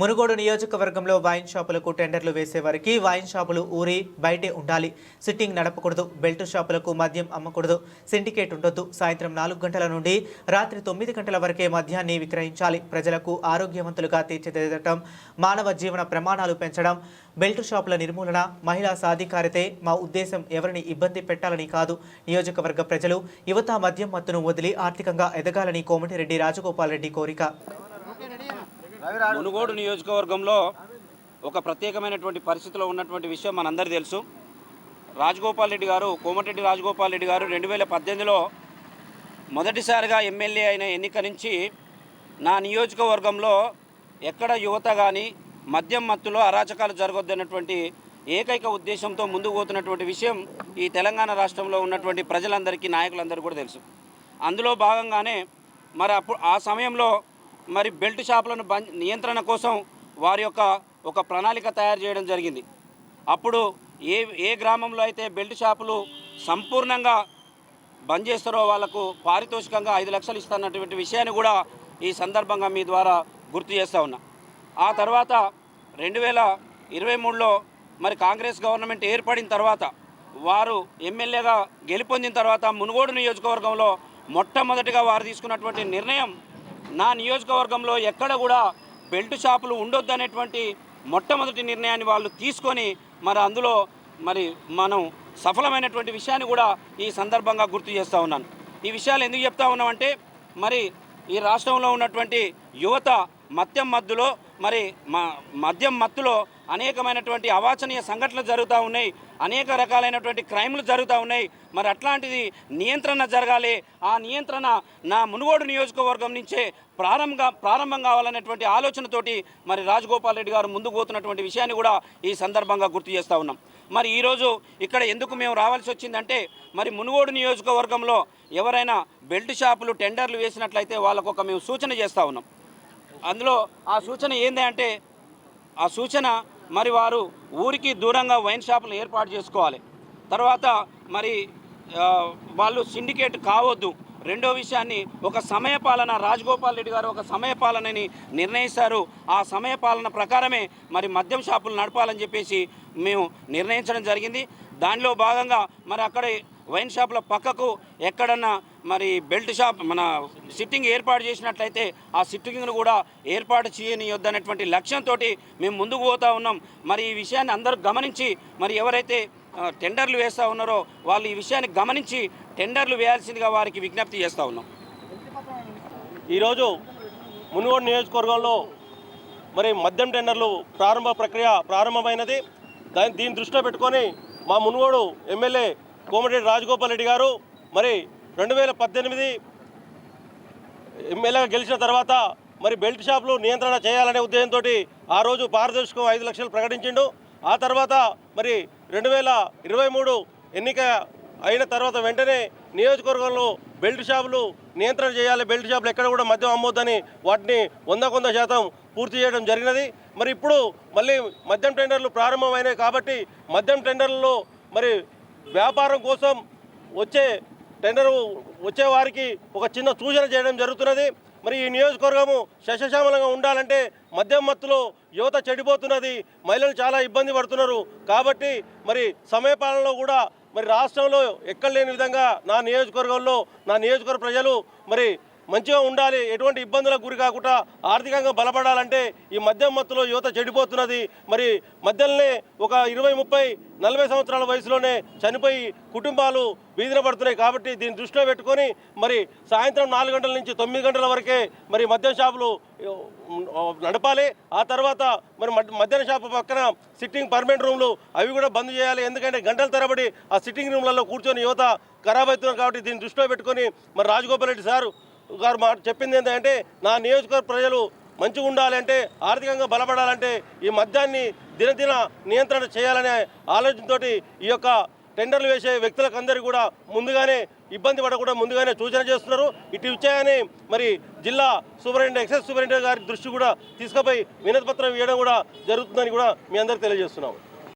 మునుగోడు నియోజకవర్గంలో వైన్ షాపులకు టెండర్లు వేసేవారికి వైన్ షాపులు ఊరి బయటే ఉండాలి. సిట్టింగ్ నడపకూడదు బెల్ట్ షాపులకు మద్యం అమ్మకూడదు సిండికేట్ ఉండొద్దు. సాయంత్రం నాలుగు గంటల నుండి రాత్రి తొమ్మిది గంటల వరకే మద్యాన్ని విక్రయించాలి. ప్రజలకు ఆరోగ్యవంతులుగా తీర్చిదిద్దటం మానవ జీవన ప్రమాణాలు పెంచడం బెల్ట్ షాపుల నిర్మూలన మహిళా సాధికారితే మా ఉద్దేశం ఎవరిని ఇబ్బంది పెట్టాలని కాదు. నియోజకవర్గ ప్రజలు యువత మద్యం మత్తును వదిలి ఆర్థికంగా ఎదగాలని కోమటిరెడ్డి రాజగోపాల్ రెడ్డి కోరిక. మునుగోడు నియోజకవర్గంలో ఒక ప్రత్యేకమైనటువంటి పరిస్థితిలో ఉన్నటువంటి విషయం మనందరూ తెలుసు. రాజగోపాల్ రెడ్డి గారు కోమటిరెడ్డి రాజగోపాల్ రెడ్డి గారు రెండు వేల పద్దెనిమిదిలో మొదటిసారిగా ఎమ్మెల్యే అయిన ఎన్నిక నుంచి నా నియోజకవర్గంలో ఎక్కడ యువత కానీ మద్యం మత్తులో అరాచకాలు జరగొద్దన్నటువంటి ఏకైక ఉద్దేశంతో ముందుకు పోతున్నటువంటి విషయం ఈ తెలంగాణ రాష్ట్రంలో ఉన్నటువంటి ప్రజలందరికీ నాయకులందరూ కూడా తెలుసు. అందులో భాగంగానే మరి అప్పుడు ఆ సమయంలో మరి బెల్ట్ షాపులను నియంత్రణ కోసం వారి యొక్క ఒక ప్రణాళిక తయారు చేయడం జరిగింది. అప్పుడు ఏ ఏ గ్రామంలో అయితే బెల్ట్ షాపులు సంపూర్ణంగా బంద్ చేస్తారో వాళ్ళకు పారితోషికంగా ఐదు లక్షలు ఇస్తున్నటువంటి విషయాన్ని కూడా ఈ సందర్భంగా మీ ద్వారా గుర్తు చేస్తూ ఉన్నా. ఆ తర్వాత రెండు వేల ఇరవై మూడులో మరి కాంగ్రెస్ గవర్నమెంట్ ఏర్పడిన తర్వాత వారు ఎమ్మెల్యేగా గెలుపొందిన తర్వాత మునుగోడు నియోజకవర్గంలో మొట్టమొదటిగా వారు తీసుకున్నటువంటి నిర్ణయం నా నియోజకవర్గంలో ఎక్కడ కూడా బెల్ట్ షాపులు ఉండొద్దు అనేటువంటి మొట్టమొదటి నిర్ణయాన్ని వాళ్ళు తీసుకొని మరి అందులో మరి మనం సఫలమైనటువంటి విషయాన్ని కూడా ఈ సందర్భంగా గుర్తు చేస్తూ ఉన్నాను. ఈ విషయాలు ఎందుకు చెప్తా ఉన్నామంటే మరి ఈ రాష్ట్రంలో ఉన్నటువంటి యువత మద్యం మద్దులో మరి మ మద్యం మత్తులో అనేకమైనటువంటి అవాచనీయ సంఘటనలు జరుగుతూ ఉన్నాయి అనేక రకాలైనటువంటి క్రైమ్లు జరుగుతూ ఉన్నాయి. మరి అట్లాంటిది నియంత్రణ జరగాలి. ఆ నియంత్రణ నా మునుగోడు నియోజకవర్గం నుంచే ప్రారంభంగా ప్రారంభం కావాలనేటువంటి ఆలోచనతోటి మరి రాజగోపాల్ రెడ్డి గారు ముందుకు పోతున్నటువంటి విషయాన్ని కూడా ఈ సందర్భంగా గుర్తు చేస్తూ ఉన్నాం. మరి ఈరోజు ఇక్కడ ఎందుకు మేము రావాల్సి వచ్చిందంటే మరి మునుగోడు నియోజకవర్గంలో ఎవరైనా బెల్ట్ షాపులు టెండర్లు వేసినట్లయితే వాళ్ళకు ఒక మేము సూచన చేస్తూ ఉన్నాం. అందులో ఆ సూచన ఏంది అంటే ఆ సూచన మరి వారు ఊరికి దూరంగా వైన్ షాపులు ఏర్పాటు చేసుకోవాలి. తర్వాత మరి వాళ్ళు సిండికేట్ కావద్దు. రెండో విషయాన్ని ఒక సమయపాలన రాజగోపాల్ రెడ్డి గారు ఒక సమయపాలనని నిర్ణయిస్తారు. ఆ సమయపాలన ప్రకారమే మరి మద్యం షాపులు నడపాలని చెప్పేసి మేము నిర్ణయించడం జరిగింది. దానిలో భాగంగా మరి అక్కడ వైన్ షాపుల పక్కకు ఎక్కడన్నా మరి బెల్ట్ షాప్ మన సిట్టింగ్ ఏర్పాటు చేసినట్లయితే ఆ సిట్టింగ్ను కూడా ఏర్పాటు చేయనియొద్దనేటువంటి లక్ష్యంతో మేము ముందుకు పోతా ఉన్నాం. మరి ఈ విషయాన్ని అందరూ గమనించి మరి ఎవరైతే టెండర్లు వేస్తూ ఉన్నారో వాళ్ళు ఈ విషయాన్ని గమనించి టెండర్లు వేయాల్సిందిగా వారికి విజ్ఞప్తి చేస్తూ ఉన్నాం. ఈరోజు మునుగోడు నియోజకవర్గంలో మరి మద్యం టెండర్లు ప్రారంభ ప్రక్రియ ప్రారంభమైనది. దాని దీన్ని దృష్టిలో పెట్టుకొని మా మునుగోడు ఎమ్మెల్యే కోమటిరెడ్డి రాజగోపాల్ రెడ్డి గారు మరి రెండు వేల పద్దెనిమిది ఎమ్మెల్యేగా గెలిచిన తర్వాత మరి బెల్ట్ షాపులు నియంత్రణ చేయాలనే ఉద్దేశంతో ఆ రోజు పారదర్శకం ఐదు లక్షలు ప్రకటించిండు. ఆ తర్వాత మరి రెండు వేల ఇరవై మూడు ఎన్నిక అయిన తర్వాత వెంటనే నియోజకవర్గంలో బెల్ట్ షాపులు నియంత్రణ చేయాలి బెల్ట్ షాపులు ఎక్కడ కూడా మద్యం అమ్మొద్దని వాటిని వంద కొంద శాతం పూర్తి చేయడం జరిగినది. మరి ఇప్పుడు మళ్ళీ మద్యం టెండర్లు ప్రారంభమైనాయి కాబట్టి మద్యం టెండర్లలో మరి వ్యాపారం కోసం వచ్చే టెండర్ వచ్చే వారికి ఒక చిన్న సూచన చేయడం జరుగుతున్నది. మరి ఈ నియోజకవర్గము శశశామలంగా ఉండాలంటే మద్యం మత్తులో యువత చెడిపోతున్నది. మహిళలు చాలా ఇబ్బంది పడుతున్నారు. కాబట్టి మరి సమయపాలనలో కూడా మరి రాష్ట్రంలో ఎక్కడ లేని విధంగా నా నియోజకవర్గంలో నా నియోజకవర్గ ప్రజలు మరి మంచిగా ఉండాలి ఎటువంటి ఇబ్బందులకు గురి కాకుండా ఆర్థికంగా బలపడాలంటే ఈ మద్యం మత్తులో యువత చెడిపోతున్నది. మరి మధ్యలోనే ఒక ఇరవై ముప్పై నలభై సంవత్సరాల వయసులోనే చనిపోయి కుటుంబాలు వీధిన పడుతున్నాయి కాబట్టి దీన్ని దృష్టిలో పెట్టుకొని మరి సాయంత్రం నాలుగు గంటల నుంచి తొమ్మిది గంటల వరకే మరి మద్యం షాపులు నడపాలి. ఆ తర్వాత మరి మద్- మద్యం షాపు పక్కన సిట్టింగ్ పర్మనెంట్ రూమ్లు అవి కూడా బంద్ చేయాలి. ఎందుకంటే గంటల తరబడి ఆ సిట్టింగ్ రూమ్లలో కూర్చొని యువత ఖరాబ్ అవుతున్నారు కాబట్టి దీన్ని దృష్టిలో పెట్టుకొని మరి రాజగోపాల్ రెడ్డి సారు గారు మాట చెప్పింది ఏంటంటే నా నియోజకవర్గ ప్రజలు మంచిగా ఉండాలంటే ఆర్థికంగా బలపడాలంటే ఈ మద్యాన్ని దినదిన నియంత్రణ చేయాలనే ఆలోచనతోటి ఈ యొక్క టెండర్లు వేసే వ్యక్తులకు అందరికీ కూడా ముందుగానే ఇబ్బంది పడకుండా ముందుగానే సూచన చేస్తున్నారు. ఇటు ఇచ్చాయని మరి జిల్లా సూపరింటెండెంట్ ఎక్సైజ్ సూపరింటెండెంట్ గారి దృష్టి కూడా తీసుకుపోయి వినతి పత్రం ఇవ్వడం కూడా జరుగుతుందని కూడా మీ అందరికీ తెలియజేస్తున్నాం